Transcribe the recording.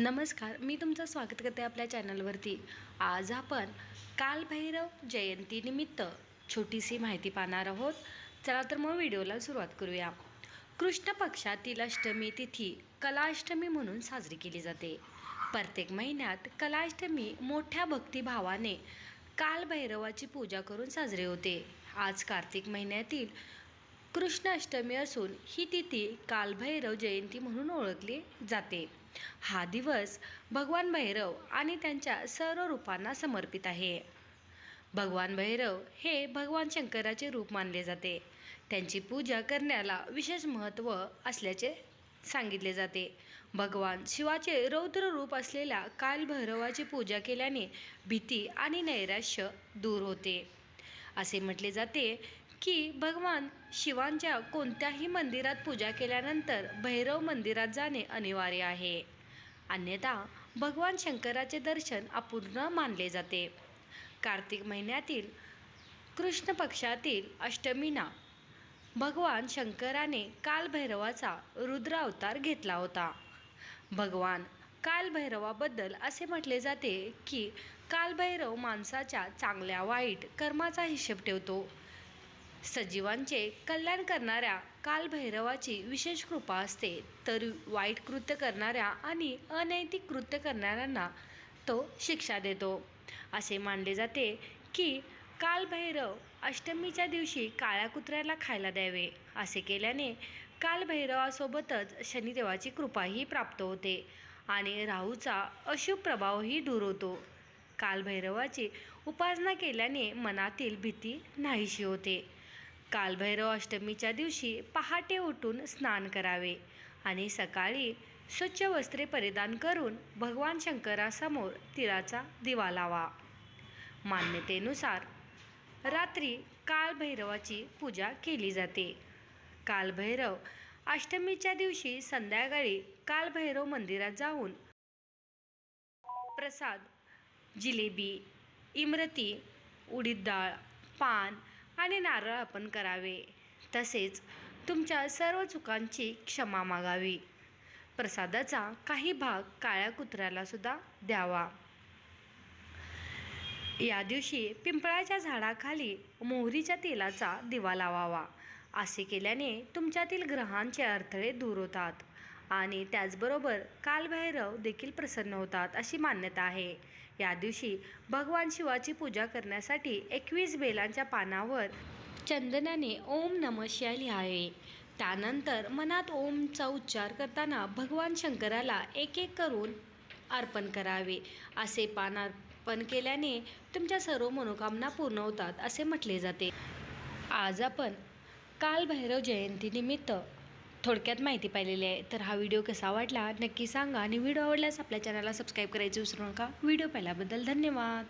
नमस्कार मी तुमचं स्वागत करते आपल्या चॅनलवरती. आज आपण कालभैरव जयंतीनिमित्त छोटीशी माहिती पाहणार आहोत. चला तर मग व्हिडिओला सुरुवात करूया. कृष्ण पक्षातील अष्टमी तिथी कलाष्टमी म्हणून साजरी केली जाते. प्रत्येक महिन्यात कलाष्टमी मोठ्या भक्तिभावाने कालभैरवाची पूजा करून साजरी होते. आज कार्तिक महिन्यातील कृष्ण अष्टमी असून ही तिथी कालभैरव जयंती म्हणून ओळखली जाते. हा दिवस भगवान भैरव आणि त्यांच्या सर्व रूपांना समर्पित आहे. भगवान भैरव हे भगवान शंकराचे रूप मानले जाते. त्यांची पूजा करण्याला विशेष महत्त्व असल्याचे सांगितले जाते. भगवान शिवाचे रौद्र रूप असलेल्या कालभैरवाची पूजा केल्याने भीती आणि नैराश्य दूर होते. असे म्हटले जाते की भगवान शिवांच्या कोणत्याही मंदिरात पूजा केल्यानंतर भैरव मंदिरात जाणे अनिवार्य आहे. अन्यथा भगवान शंकराचे दर्शन अपूर्ण मानले जाते. कार्तिक महिन्यातील कृष्ण पक्षातील अष्टमीना भगवान शंकराने कालभैरवाचा रुद्र अवतार घेतला होता. भगवान कालभैरवाबद्दल असे म्हटले जाते की कालभैरव माणसाच्या चांगल्या वाईट कर्माचा हिशेब ठेवतो. सजीवांचे कल्याण करणाऱ्या कालभैरवाची विशेष कृपा असते. तर वाईट कृत्य करणाऱ्या आणि अनैतिक कृत्य करणाऱ्यांना तो शिक्षा देतो. असे मानले जाते की कालभैरव अष्टमीच्या दिवशी काळ्या कुत्र्याला खायला द्यावे. असे केल्याने कालभैरवासोबतच शनिदेवाची कृपाही प्राप्त होते आणि राहूचा अशुभ प्रभावही दूर होतो. कालभैरवाची उपासना केल्याने मनातील भीती नाहीशी होते. कालभैरव अष्टमीच्या दिवशी पहाटे उठून स्नान करावे आणि सकाळी स्वच्छ वस्त्रे परिधान करून भगवान शंकरासमोर तिळाचा दिवा लावा. मान्यतेनुसार रात्री कालभैरवाची पूजा केली जाते. कालभैरव अष्टमीच्या दिवशी संध्याकाळी कालभैरव मंदिरात जाऊन प्रसाद जिलेबी इमरती उडीद डाळ पान आणि नारळ अर्पण करावे. तसेच तुमच्या सर्व चुकांची क्षमा मागावी. प्रसादाचा काही भाग काळ्या कुत्र्याला सुद्धा द्यावा. या दिवशी पिंपळाच्या झाडाखाली मोहरीच्या तेलाचा दिवा लावावा. असे केल्याने तुमच्यातील ग्रहांचे अडथळे दूर होतात. आणि त्याचबरोबर कालभैरव देखील प्रसन्न होतात अशी मान्यता आहे. या दिवशी भगवान शिवाची पूजा करण्यासाठी एकवीस बेलांच्या पानावर चंदनाने ओम नम शिवाय लिहावे. त्यानंतर मनात ओमचा उच्चार करताना भगवान शंकराला एक एक करून अर्पण करावे. असे पान अर्पण केल्याने तुमच्या सर्व मनोकामना पूर्ण होतात असे म्हटले जाते. आज आपण कालभैरव जयंतीनिमित्त थोडक्यात माहिती पाहिलेली आहे. तर हा व्हिडिओ कसा वाटला नक्की सांगा आणि व्हिडिओ आवडल्यास आपल्या चॅनलला सबस्क्राईब करायचे विसरू नका. व्हिडिओ पाहिल्याबद्दल धन्यवाद.